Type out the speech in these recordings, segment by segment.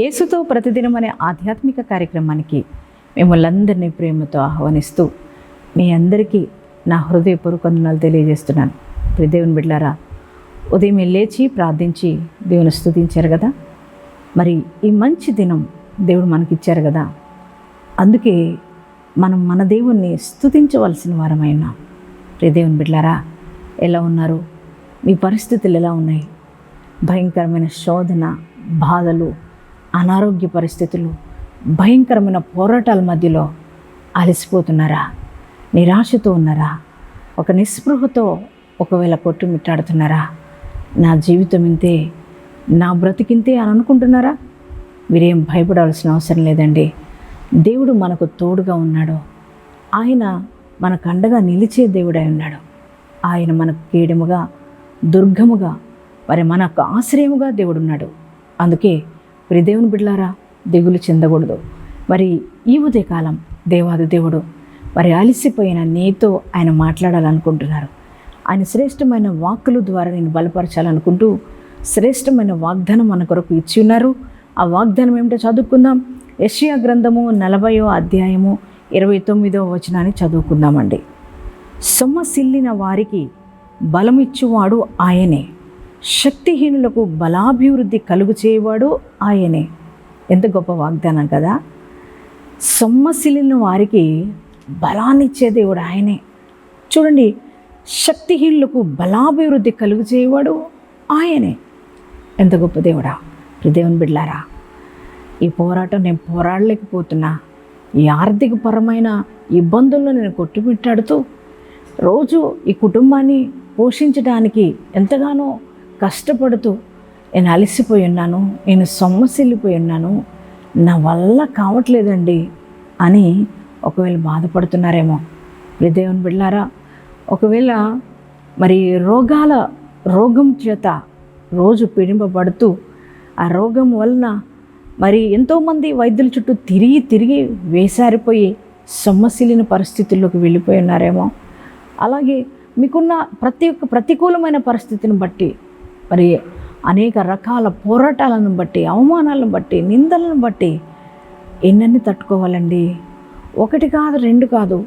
యేసుతో ప్రతిదినం అనే ఆధ్యాత్మిక కార్యక్రమానికి మిమ్మల్ందరినీ ప్రేమతో ఆహ్వానిస్తూ మీ అందరికీ నా హృదయపూర్వక వందనాలు తెలియజేస్తున్నాను. ప్రియ దేవుని ఉదయం లేచి ప్రార్థించి దేవుని స్థుతించారు కదా? మరి ఈ మంచి దినం దేవుడు మనకిచ్చారు కదా? అందుకే మనం మన దేవుణ్ణి స్థుతించవలసిన వారమైనా ప్రియ దేవుని బిడ్లారా ఎలా ఉన్నారు? మీ పరిస్థితులు ఎలా ఉన్నాయి? భయంకరమైన శోధన బాధలు అనారోగ్య పరిస్థితులు భయంకరమైన పోరాటాల మధ్యలో అలసిపోతున్నారా? నిరాశతో ఉన్నారా? ఒక నిస్పృహతో ఒకవేళ కొట్టుమిట్టాడుతున్నారా నా జీవితం ఇంతే నా బ్రతికింతే అని అనుకుంటున్నారా? మీరేం భయపడాల్సిన అవసరం లేదండి. దేవుడు మనకు తోడుగా ఉన్నాడు. ఆయన మనకు అండగా నిలిచే దేవుడై ఉన్నాడు. ఆయన మనకు కీడముగా దుర్గముగా మరి మనకు ఆశ్రయముగా దేవుడున్నాడు. అందుకే మరి దేవుని బిడ్లారా దిగులు చెందకూడదు. మరి ఈ ఉదయకాలం దేవాది దేవుడు మరి అలసిపోయిన నీతో ఆయన మాట్లాడాలనుకుంటున్నారు. ఆయన శ్రేష్టమైన వాక్కుల ద్వారా నేను బలపరచాలనుకుంటూ శ్రేష్టమైన వాగ్దానం మన కొరకు ఇచ్చి ఉన్నారు. ఆ వాగ్దానం ఏమిటో చదువుకుందాం. యషియా గ్రంథము నలభయో అధ్యాయము ఇరవై తొమ్మిదో వచనాన్ని చదువుకుందామండి. సొమ్మసిల్లిన వారికి బలమిచ్చువాడు ఆయనే. శక్తిహీనులకు బలాభివృద్ధి కలుగు చేయవాడు ఆయనే. ఎంత గొప్ప వాగ్దానం కదా. సొమ్మసిల్లిన వారికి బలాన్నిచ్చే దేవుడు ఆయనే. చూడండి శక్తిహీనులకు బలాభివృద్ధి కలుగు చేయవాడు ఆయనే. ఎంత గొప్ప దేవుడా. దేవుని బిడ్లారా ఈ పోరాటం నేను పోరాడలేకపోతున్నా. ఈ ఆర్థిక పరమైన ఇబ్బందుల్లో నేను కొట్టుమిట్టాడుతూ రోజు ఈ కుటుంబాన్ని పోషించడానికి ఎంతగానో కష్టపడుతూ నేను అలసిపోయి ఉన్నాను నేను సొమ్మసిల్లిపోయి ఉన్నాను నా వల్ల కావట్లేదండి అని ఒకవేళ బాధపడుతున్నారేమో. దేవుని బిడ్డారా ఒకవేళ మరి రోగాల రోగం చేత రోజు పీడింపబడుతూ ఆ రోగం వలన మరి ఎంతోమంది వైద్యుల చుట్టూ తిరిగి తిరిగి వేసారిపోయి సొమ్మసిలిన పరిస్థితుల్లోకి వెళ్ళిపోయి ఉన్నారేమో. అలాగే మీకున్న ప్రతి ఒక్క ప్రతికూలమైన పరిస్థితిని బట్టి మరి అనేక రకాల పోరాటాలను బట్టి అవమానాలను బట్టి నిందలను బట్టి ఎన్నన్ని తట్టుకోవాలండి? ఒకటి కాదు రెండు కాదు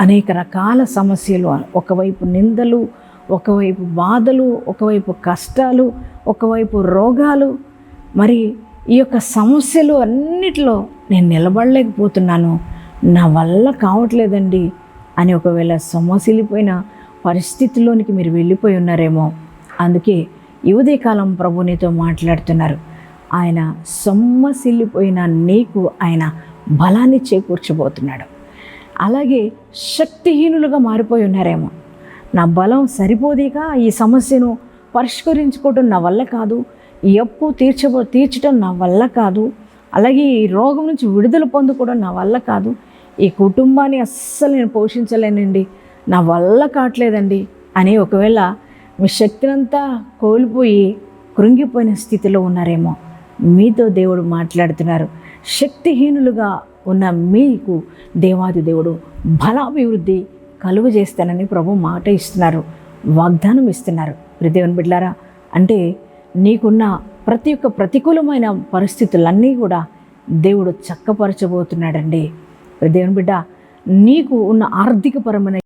అనేక రకాల సమస్యలు ఒకవైపు నిందలు ఒకవైపు బాధలు ఒకవైపు కష్టాలు ఒకవైపు రోగాలు. మరి ఈ యొక్క సమస్యలు అన్నిటిలో నేను నిలబడలేకపోతున్నాను. నా వల్ల కావట్లేదండి అని ఒకవేళ సొమ్మసిలిపోయిన పరిస్థితిలోనికి మీరు వెళ్ళిపోయి ఉన్నారేమో అందుకే ఈ ఉదయకాలం ప్రభు నీతో మాట్లాడుతున్నారు. ఆయన సొమ్మసిల్లిపోయిన నీకు ఆయన బలాన్ని చేకూర్చబోతున్నాడు. అలాగే శక్తిహీనులుగా మారిపోయి ఉన్నారేమో. నా బలం సరిపోదేక ఈ సమస్యను పరిష్కరించుకోవటం నా వల్ల కాదు. ఈ అప్పు తీర్చబో తీర్చడం నా వల్ల కాదు. అలాగే ఈ రోగం నుంచి విడుదల పొందుకోవడం నా వల్ల కాదు. ఈ కుటుంబాన్ని అస్సలు నేను పోషించలేనండి. నా వల్ల కావట్లేదండి. అని ఒకవేళ మీ శక్తినంతా కోల్పోయి కృంగిపోయిన స్థితిలో ఉన్నారేమో. మీతో దేవుడు మాట్లాడుతున్నారు. శక్తిహీనులుగా ఉన్న మీకు దేవాది దేవుడు బలాభివృద్ధి కలుగు చేస్తానని ప్రభు మాట ఇస్తున్నారు. వాగ్దానం ఇస్తున్నారు. దేవుని బిడ్లారా అంటే నీకున్న ప్రతి ఒక్క ప్రతికూలమైన పరిస్థితులన్నీ కూడా దేవుడు చక్కపరచబోతున్నాడండి. దేవుని బిడ్డ నీకు ఉన్న ఆర్థికపరమైన